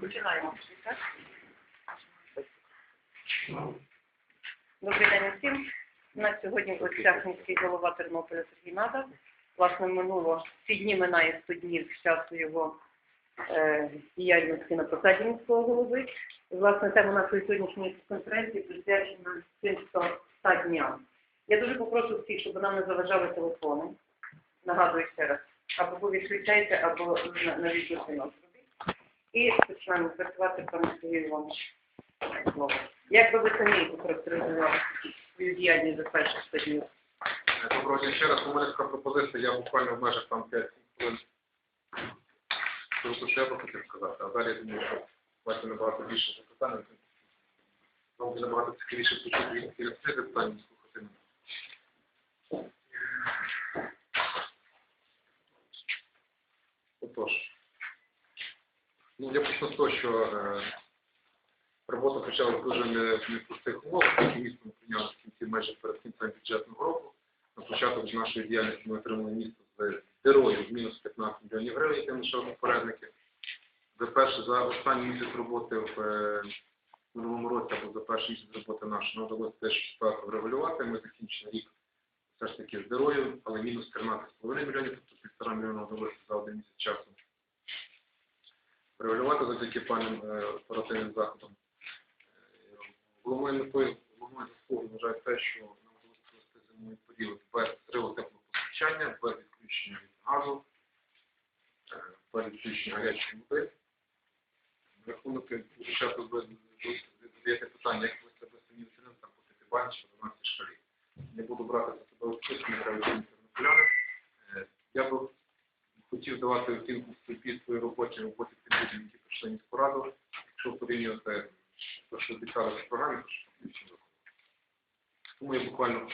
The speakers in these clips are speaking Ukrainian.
Починаємо. так? Добрий день усім. У нас сьогодні міський голова Тернополя Сергій Надав. Власне, минуло ці дні минає 100 днів з часу його е, діяльності на посаді міського голови. Власне, тема нашої сьогоднішньої конференції присвячена цим 100 дням. Я дуже попрошу всіх, щоб нам не заважали телефони. Нагадую ще раз, або ви відключайте, або на, на зробіть. І починаємо працювати пане Сергію Іванович. Слово. Як би ви самі охарактеризували свою за перші 100 днів? Доброго дня ще раз. У мене така пропозиція, я буквально в межах там 5 хвилин. Скажу, що я би хотів сказати, а далі я думаю, що бачите набагато більше запитань. Вам буде набагато цікавіше почути від керівця запитання, слухати. Отож, ну я почну з того, що е, робота почалася дуже не- непростих умовах, які місто прийняли в майже перед кінцем бюджетного року. На початок нашої діяльності ми отримали місто з героїв мінус 15 мільйонів гривень, які лише попередники. За перше, за останній місяць роботи в е, минулому році або за перший місяць роботи нашої нам вдалося теж ситуацію врегулювати. Ми закінчили рік все ж таки з героїв, але мінус 13,5 мільйонів, тобто півтора мільйона вдалося за один місяць часу врегулювати завдяки певним е, оперативним заходам. Е, Головною метою, головною заслугою вважаю що нам вдалося провести зимовий період без зриву теплопостачання, без відключення від газу, е, без відключення гарячої води. Рахунок часто ви задаєте питання, як ви себе самі оцінили там по п'ятибаль чи 12 шкалі. Не буду брати за себе оцінку, не треба тернополяни. Е, Я би хотів давати оцінку собі своїй роботі, роботі буквально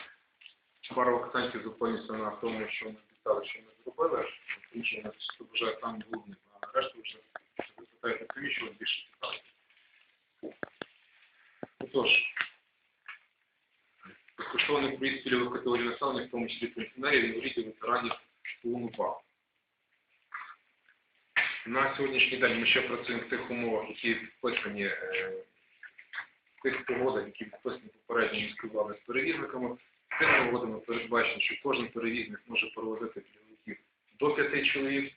пару акцентів зупинюся на тому, що ми обіцяли, що ми зробили, тому що нас що вже там головне, а решту вже ви питаєте самі, що вас більше цікавить. Отож, безкоштовний проїзд цільових категорій населення, в тому числі пенсіонерів, інвалідів, ветеранів, УНУПА. На сьогоднішній день ми ще працюємо в тих умовах, які вписані е, в тих погодах, які вписані попередньо міської влади з перевізниками. Цими угодами передбачено, що кожен перевізник може проводити підвозів до п'яти чоловік.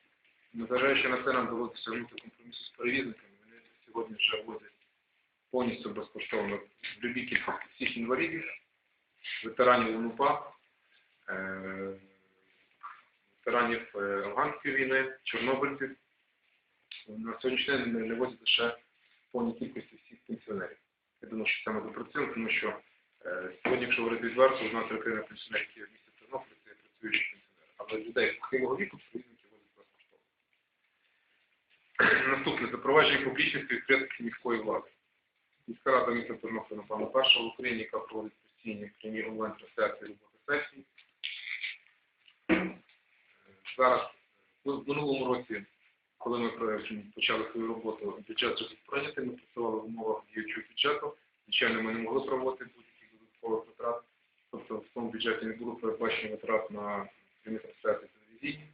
Незважаючи на це, нам вдалося досягнути компромісу з перевізниками. Вони сьогодні вже возять повністю безкоштовно любій кількості всіх інвалідів, ветеранів УНУПА, е, ветеранів е, афганської війни, чорнобильців. На сьогоднішній день не- возять лише повній кількості всіх пенсіонерів. Я думаю, що ми допрацюємо, тому що е, сьогодні, якщо говорити відверто, одна третина пенсіонерів, які в місті Тернопіль, це працюючі пенсіонери. Але людей похилого віку перевізники возять безкоштовно. Наступне запровадження публічності відкритості міської влади. Міська рада міста Тернополя, напевно, перша в Україні, яка проводить постійні прямі онлайн-трансляції роботи сесії. Е, Зараз, в минулому році, коли ми почали свою роботу, бюджет вже був ми працювали в умовах діючого бюджету. Звичайно, ми не могли проводити будь-яких додаткових витрат. Тобто в тому бюджеті не було передбачено витрат на трансляції телевізійні.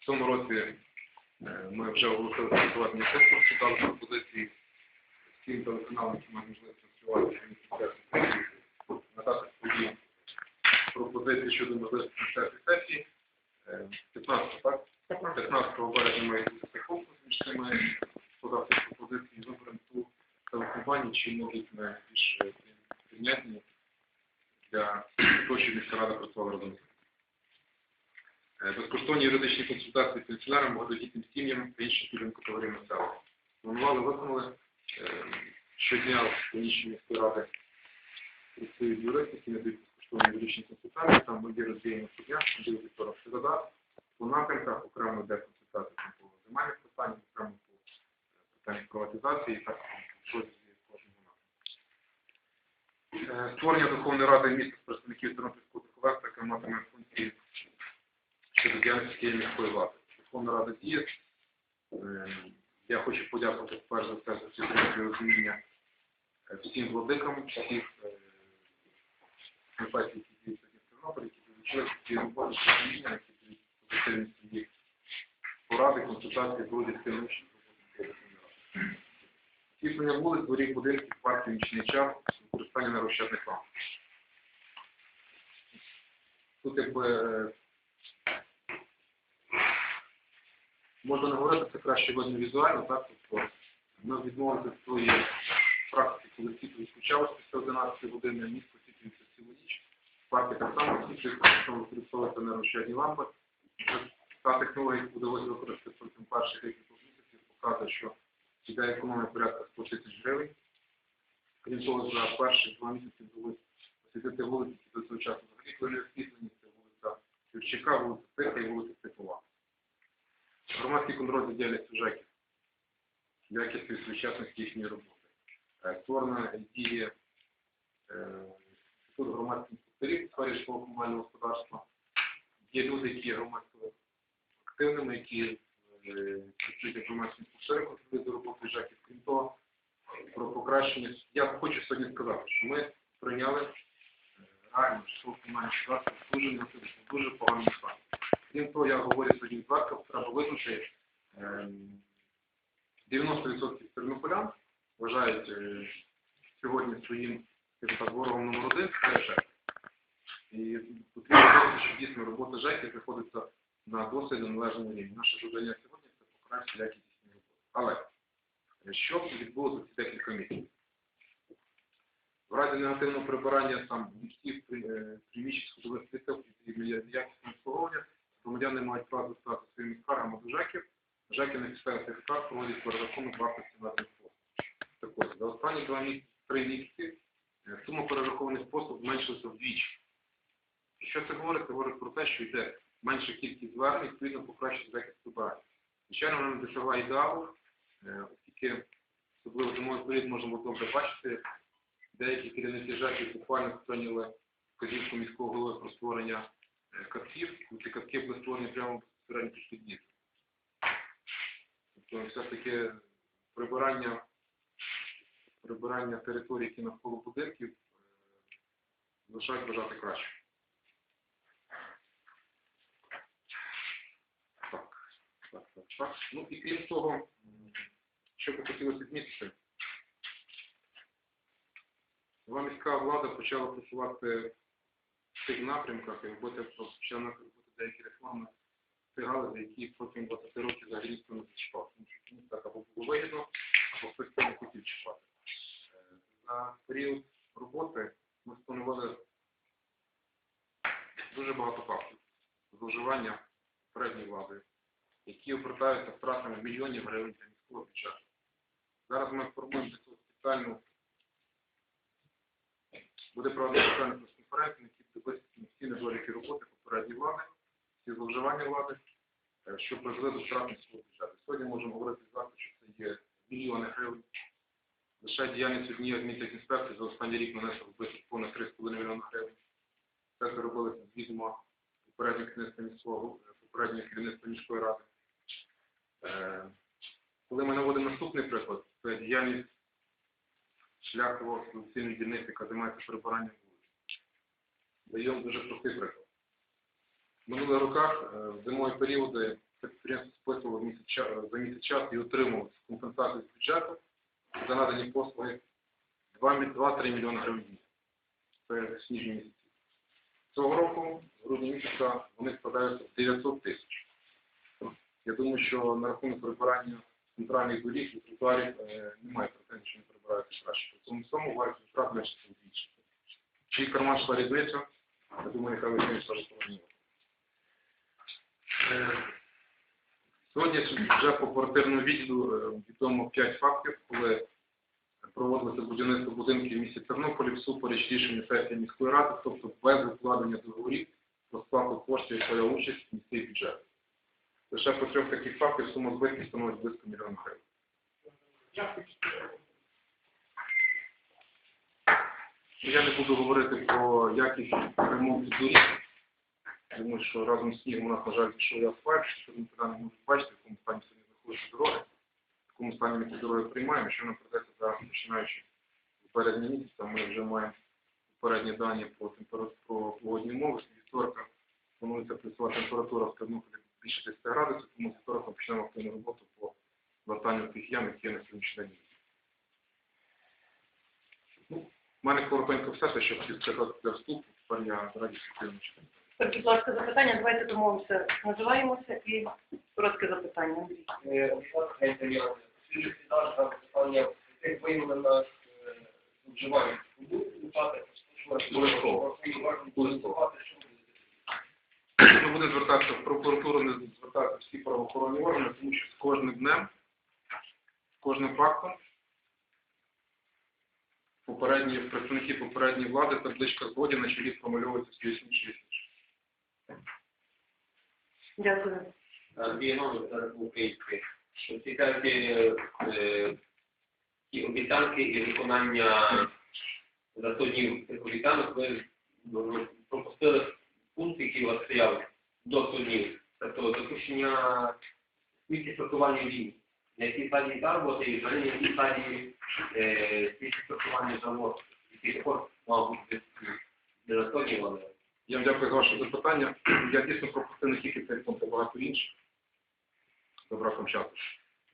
В цьому році е, ми вже оголосили працювати на конкурсі, дали пропозиції всім телеканалам, які мають можливість прямі трансляції телевізії, надати свої пропозиції щодо можливості трансляції сесії. Е, 15 так? 15 березня має бути цей конкурс, між цими подати пропозиції, виберемо ту телекомпанію, чи можуть найбільш прийнятні для того, щоб міська рада працювала разом. Е, Безкоштовні юридичні консультації пенсіонерам, багатодітним сім'ям та іншим пільговим категоріям. Планували, виконали. Е, Щодня в приміщенні міської ради працюють юристи, які надають безкоштовні юридичні консультації, там ми є розділені суддя, діл Віктора Середа, по напрямках, окремо йде консультація там по земельних питаннях, окремо по питаннях приватизації, і так щось з кожного напрямку. Е, Створення Верховної Ради міста з представників Тернопільського духовенства, яка матиме функції щодо діяльності міської влади. Верховна Рада діє. Е, Я хочу подякувати перш за все за підтримку розуміння е, всім владикам, всіх конфесій, які діють сьогодні в Тернополі, які долучилися до цієї роботи, які дають поради, консультації, Верховної Ради. Освітлення вулиць, дворів, будинків, парків, нічний час, використання нерозчетних ламп. Тут якби можна не говорити, це краще видно візуально, так? Тобто ми відмовилися від своєї практики, коли світло відключалося після 11 години, місто світлюється цілу ніч. Парки так само світлюються, що використовуються нерозчетні лампи. Та технологія, яку вдалося використати протягом перших декількох місяців, показує, що іде економія порядка 100 тисяч гривень. Крім того, за перші два місяці вдалося освітити вулиці, які до цього часу взагалі були освітлені, це вулиця Юрчака, вулиця Тиха і вулиця Степова. Громадський контроль за діяльністю ЖЕКів, якістю і сучасності їхньої роботи. Е, Створена діє е, тут громадських інспекторів у сфері житлово-комунального господарства. Є люди, які є громадсько активними, які працюють громадські інспектори, контролюють за роботи ЖЕКів. Крім того, про покращення. Я хочу сьогодні сказати, що ми прийняли е, реально господарство в дуже, негативному, дуже поганому стані. Крім того, я говорю сьогодні відверто, треба визнати, ем, 90% тернополян вважають е, сьогодні своїм так, ворогом номер один це ЖЕК. І потрібно що дійсно робота ЖЕКів знаходиться на досить належному рівні. Наше завдання сьогодні це покращити якість їхньої роботи. Але що відбулося ці декілька місяців? В разі негативного прибирання там ліфтів, е, приміщень сходових плиток і якісного обслуговування громадяни мають право звертати своїми скаргами до ЖЕКів. ЖЕКи на підставі цих скарг проводять перерахунок вартості наданих послуг. Так ось, за останні два місяці, три місяці е, сума перерахованих послуг зменшилася вдвічі. Що це говорить? Це говорить про те, що йде менша кількість звернень, відповідно покращить захист прибирання. Звичайно, вона не досягає ідеалу, е, оскільки особливо зимовий період можна було добре бачити, деякі керівники ЖЕКів буквально прийняли вказівку міського голови про створення е, катків, ці катки були створені прямо безпосередньо під під'їзд. Тобто все-таки прибирання, прибирання територій, які навколо будинків, е, залишають бажати краще. Так, так. Ну і крім того, що би хотілося відмітити, нова міська влада почала працювати в тих напрямках і робити, почала робити деякі в тих галузі, які протягом 20 років взагалі ніхто не зачіпав. Тому що комусь так або було вигідно, або хтось це не хотів чіпати. Е, За період роботи ми встановили дуже багато фактів зловживання які обертаються втратами мільйонів гривень для міського бюджету. Зараз ми формуємо для цього спеціальну, буде проведена спеціальна прес-конференція, буде висвітлені всі недоліки роботи попередньої влади, всі зловживання влади, е, що призвели до втрат міського бюджету. Сьогодні можемо говорити завтра, що це є мільйони гривень. Лише діяльність однієї адміністрації за останній рік нанесла збиток понад 3,5 мільйона гривень. Це все робилося з відома попереднього керівництва міського, попереднього керівництва міської ради. Е, Коли ми наводимо наступний приклад, це діяльність шляхового експлуатаційної дільниці, яка займається прибиранням вулиць. Даємо дуже простий приклад. В минулих роках, е, в зимові періоди, підприємство списувало за місяць час і отримувало компенсацію з бюджету за надані послуги 2-3 мільйони гривень. Це сніжні місяці. Цього року, грудні місяця, вони складаються в 900 тисяч. Я думаю, що на рахунок прибирання центральних доріг і тротуарів е, немає претензій, що не прибираються краще. При цьому всьому вартість втрат менше більше. Чий карман йшла різниця, я думаю, нехай ви йшла розповідні. Сьогодні вже по квартирному відділу е, відомо 5 фактів, коли проводилося будівництво будинків в місті Тернополі всупереч рішення сесії міської ради, тобто без укладення договорів про сплату коштів своя участь в міський бюджет. Лише по трьох таких фактах сума збитків становить близько мільйона гривень. Я не буду говорити про якість ремонту доріг, тому що разом з снігом у нас, на жаль, пішов асфальт, що ми туди не можемо бачити, в якому стані сьогодні знаходяться дороги, в якому стані ми ці дороги приймаємо, що нам придеться зараз, починаючи з березня місяця, ми вже маємо попередні дані про погодні умови. Вівторка планується плюсова температура в Тернополі більше 10 градусів, тому з вівторка ми почнемо активну роботу по латанню тих ям, які є на сьогоднішній день. Ну, у мене коротенько все, те, що хотів сказати для вступу, тепер я радий спілкуюся. Так, будь ласка, запитання, давайте домовимося, називаємося і коротке запитання. Андрій. Обов'язково. Обов'язково. Не буде звертатися в прокуратуру, всі правоохоронні органи, тому що з кожним днем, з кожним фактом попередні представники попередньої влади табличка згоді на чолі промальовується все ясніше. Дякую. Андрій Іванович, зараз. Що цікаві е, ті обіцянки і виконання за 100 днів цих обіцянок, ви пропустили пункт, який у вас стояв до 100 днів. Тобто допущення смітті сортування ліній. На якій стадії та і взагалі на якій стадії е, смітті сортування завод, який також мав бути не на 100 днів, але Я вам дякую за ваше запитання. Я дійсно пропустив не тільки цей пункт, а багато інших. За браком часу.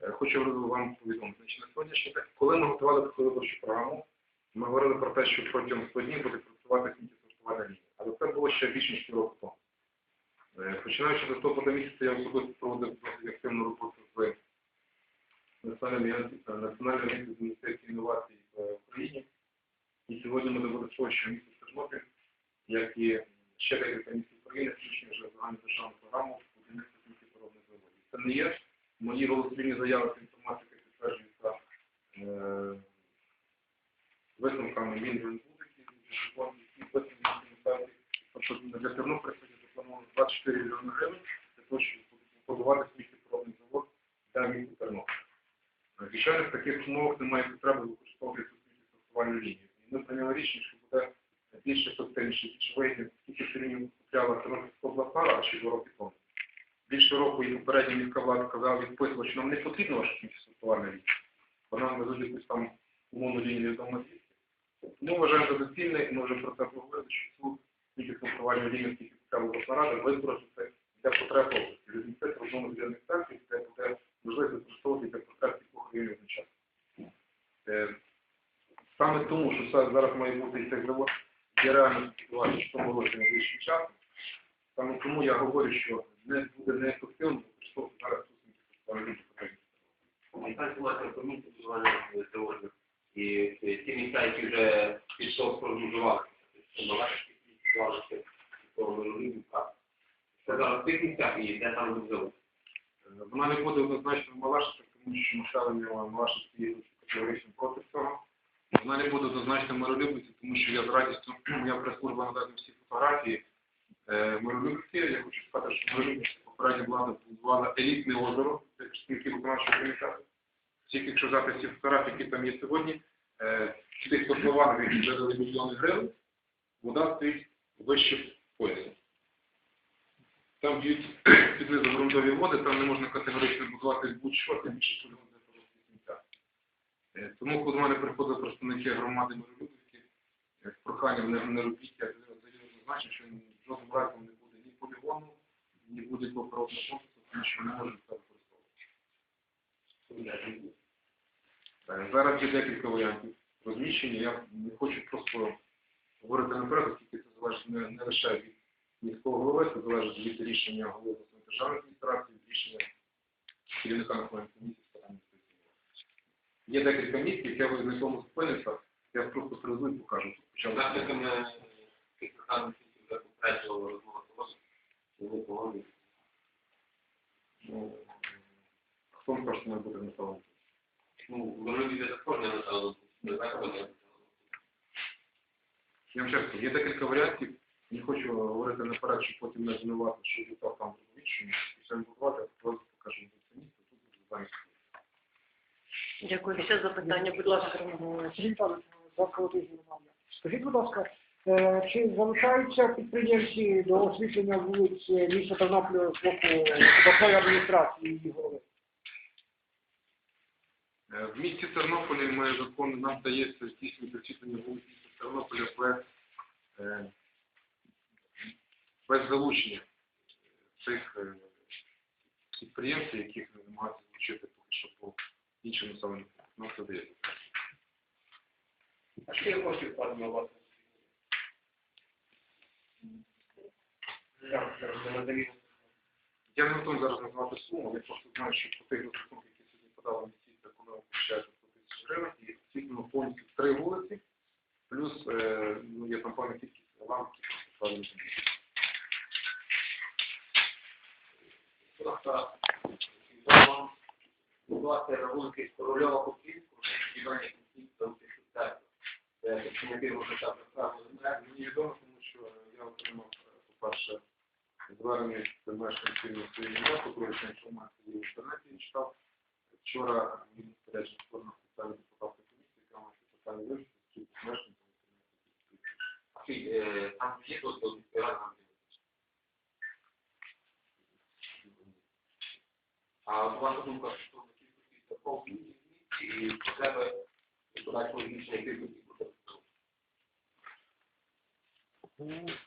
Е, Хочу вам повідомити. На сьогоднішній день, коли ми готували таку виборчу програму, ми говорили про те, що протягом 100 днів буде працювати сміттєсортувальна лінія. Але це було ще більше ніж півроку тому. Е, Починаючи з листопада місяця, я особисто проводив активну роботу з Національним агентством- з міністерства інновацій в Україні. І сьогодні ми доводимо того, що місто Тернопіль як і ще декілька місць України, включені вже загальну державну програму будівництва сміттєпоробних заводів. Це не є мої голослівні заяви, це інформація, яка підтверджується е, висновками Мінвенбуд, які висновки для заплановано 24 мільйони гривень для того, щоб побудувати сміттєпоробний завод для міста Тернополя. Е, Звичайно, в таких умовах немає потреби використовувати сміттєсортувальну лінію. І ми прийняли рішення, що буде більше ефективніше, більше вигідно, скільки сьогодні купляла Тернопільська обласна рада ще два роки тому. Більше року і попередня міська влада казала, відписувала, що нам не потрібна ваша сміттєсортувальна лінія. Бо нам везуть якусь там умовну лінію відомо звідки. Ми вважаємо за доцільне, і ми вже про це поговорили, що цю сміттєсортувальну лінію, скільки купляла обласна рада, використати для потреб області. В одному з станцій, це буде можливість використовувати для потреб кількох одночасно. час. Саме тому, що зараз має бути цей завод є реально ситуація, що тому році найближчим часом. Саме тому я говорю, що не буде неефективно використовувати зараз цю сміттєсортувальну Яка інформація про місце будування тривожних і е, ті місця, які вже пішов прогнозували, тобто Малашки, Малашки, Малашки, Це зараз в тих місцях і де там буде Вона не буде однозначно Малашка, тому що населення Малашки є категорично проти цього. Вона не буде однозначно миролюбиці, тому що я з радістю, моя прес-служба надасть всі фотографії е, миролюбиці. Я хочу сказати, що миролюбиці попередня влада будувала елітне озеро, це представники виконавчого комітету. Тільки якщо взяти всі фотографії, які там є сьогодні, е, в цих котлованах, які вже дали мільйони гривень, вода стоїть вище пояса. Там б'ють під низом ґрунтові води, там не можна категорично будувати будь-що, тим більше полігон для порожніх сміття. Е, Тому, коли до мене приходили представники громади Миролюбівські, е, з проханням не, не робіть, я даю однозначно, що жодним разом не буде ні полігону, ні будь-якого природного комплексу, тому що не можуть це використовувати. Е, Зараз є декілька варіантів розміщення. Я не хочу просто говорити наперед, оскільки це залежить не, не лише від міського голови, це залежить від рішення голови державної адміністрації, від рішення керівника національної комісії з питань Є декілька місць, які я на цьому зупинився, я просто привезу і покажу. Тут почав Наслідками тих питань, які вже попереднього розмови проводили, погодні. Ну, хто вам каже, що має бути населення? Ну, вони буде також не населено, Я вам чесно, є декілька варіантів. Не хочу говорити наперед, щоб потім не звинувати, що літав там рішення. Після будувати, а просто це місце, тут буде замість. Дякую. Ще запитання, будь ласка. Сергій Павлович, завтра. Скажіть, будь ласка, е, чи залишаються підприємці до освітлення вулиць е, міста Тернополя з боку обласної адміністрації і голови? Е, В місті Тернополі ми закон нам дається здійснювати освітлення вулиць міста Тернополя без, е, без залучення цих е, підприємців, яких ми намагаємося залучити поки що по. Нам це дається. А скільки коштів вкладено у вас? Я не готовий зараз назвати суму, я просто знаю, що по тих розрахунках, які сьогодні подали місяці, економіка включається 100 тисяч гривень, і освітлено повністю три вулиці, плюс е, ну, є там певна кількість ламп, які просто Просто вам будувати рахунки корольова купівку, сподівання церквах. Це працівники правильно знають. Мені відомо, тому що я отримав, по-перше, звернення мешканців своїй місто, про інформацію в інтернеті читав. Вчора мені спорядження створена спеціальна депутатська комісія, яка має питання вирішити, чи е, там є дозвіл міської ради на це? А от ваша думка стосовно кількості церков в місті і потреби подальшого збільшення кількості протестів?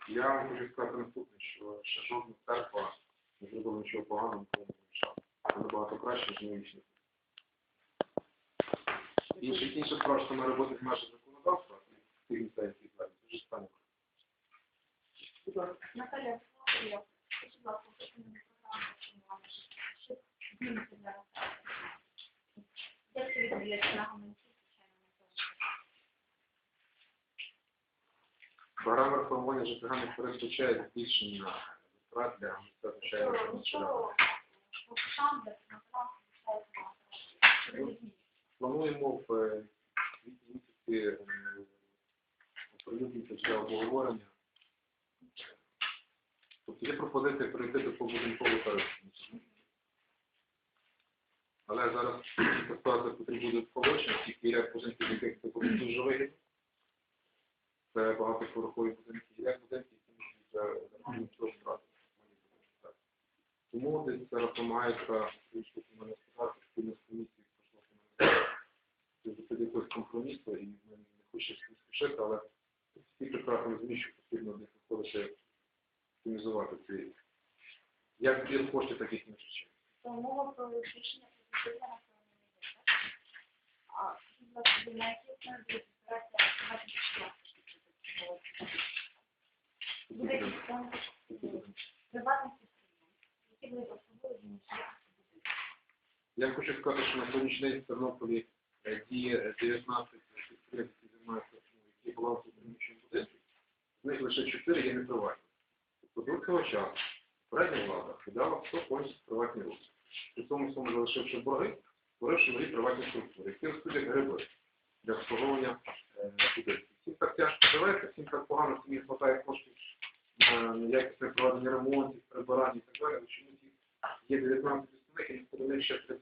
Я вам хочу сказати наступне, що ще жодна церква не зробила нічого поганого, не мішала. Це набагато краще, ніж нинішня. Інше, інша справа, що ми робити в межах законодавства, які зараз, це вже стане. Наталя, я скажіть, будь ласка. Як це відбувається на гаманці. Програма реформування ЖКГ не передбачає збільшення нічого, багато. Плануємо в е, місяці е, оприлюднити вже обговорення. Тобто є пропозиція перейти до побудинкового тарифу. Але зараз ситуація потребує додатковочення, оскільки ряд будинків, яких це буде дуже вигідно. Це багатоповерхові будинки, і ряд будинків, які можуть Тому десь зараз намагається вийшли на господарство спільно з комісією до якогось компромісу, і ми не хочемо спішити, але всі прекрасно розуміють, що потрібно десь виходити оптимізувати ці як збір коштів, так і інші речей. То мова про рішення позитивне на цьому не йде, так? А, скажіть, будь ласка, ви на якій основі буде збиратися автоматичні штрафи? Буде якийсь конкурс приватних підприємств, які будуть особливо змінити Я хочу сказати, що на сьогоднішній день в Тернополі е, діє 19 підприємств, які займаються, ну, які балансом приміщень будинків. З них лише 4 є неприватні. Тобто до цього часу передня влада кидала все повністю приватні руки. При цьому всьому залишивши борги, створивши нові приватні структури, які ростуть гриби для обслуговування е, будинків. Всім так тяжко живеться, всім так погано, всім не коштів на якісне проведення ремонтів, прибирання і так далі. Чомусь є 19 представників, і ще 30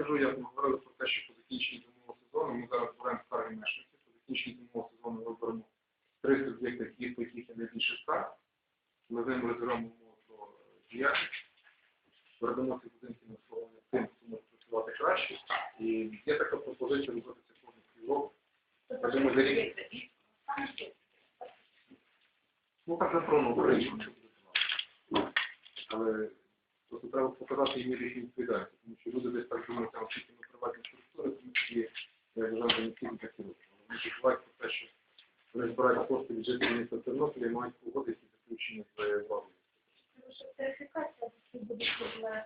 Я вам кажу, як ми говорили про те, що по закінченні зимового сезону, ми зараз беремо скарги мешканців, по закінченні зимового сезону виберемо три суб'єкти, які- по яких є найбільше скарг. Ми з розберемо е, діяльність, передамо ці будинки на обслуговування тим, хто може працювати краще. І є така пропозиція робити це кожних півроку. Я за рік. Ну так напевно вирішимо, що буде. Але просто треба показати їм різні відповідальність, тому що люди десь так думають, там тільки на приватні структури, тому що є державні необхідні так і робити. Вони відчувають про те, що вони збирають кошти від жителів міста Тернополя і мають погодити ці заключення з владою. Верифікація буде для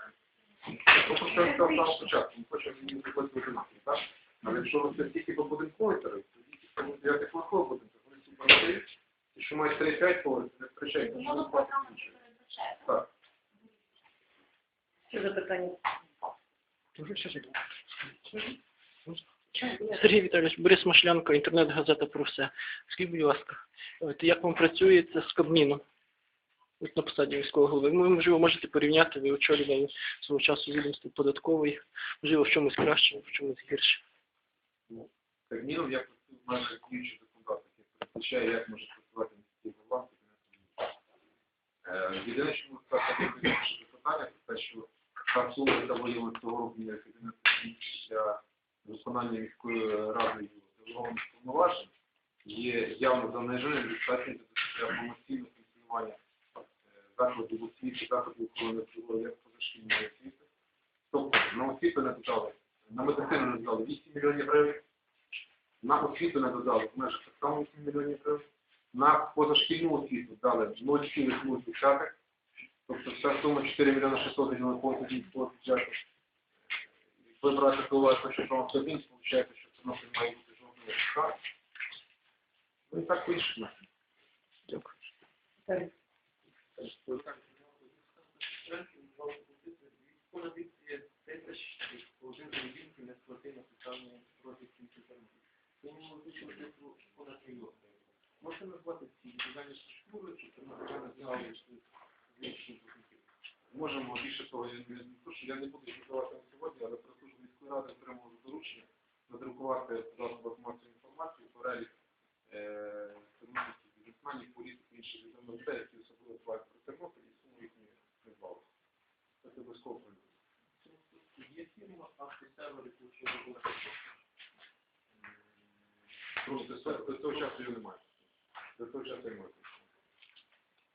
про що я сказав з ми хочемо їм зробити одинакові, так? Але якщо ви це тільки по будинковій тарифі, тоді ті, хто дев'ятих поверхових будинках, вони супер і що мають 3-5 поверхів, не втрачають. Воно програма не передбачає. Так. Що за питання? Дуже все добре. Сергій Віталійович, Борис Машлянко, інтернет-газета про все. Скажіть, будь ласка, от як вам працюється з Кабміном? От на посаді міського голови. Ви, можливо, можете порівняти, ви очолювали свого часу відомство податкової, можливо, в чомусь краще, в чомусь гірше. Кабміном я працюю в межах діючих законодавства, яке передбачає, як може працювати міський голова. Е, Єдине, що можу сказати, ваше запитання, це те, що та сума, яка виділена цього року Міністрів для виконання міською радою делегованих повноважень, є явно заниженим достатньо для повноцінного функціонування е, закладів освіти, закладів охорони здоров'я, як позашкільної освіти. Тобто на освіту не додали, на медицину не додали 8 мільйонів гривень, на освіту не додали в межах так само 8 мільйонів гривень, на позашкільну освіту дали 0,0, тобто вся сума 4 мільйони 600 мільйонів повністю міського бюджету. Ви брати до уваги, що все він, виходить, що це не має бути жодної шка. Ну і так вийшло. Дякую. Так.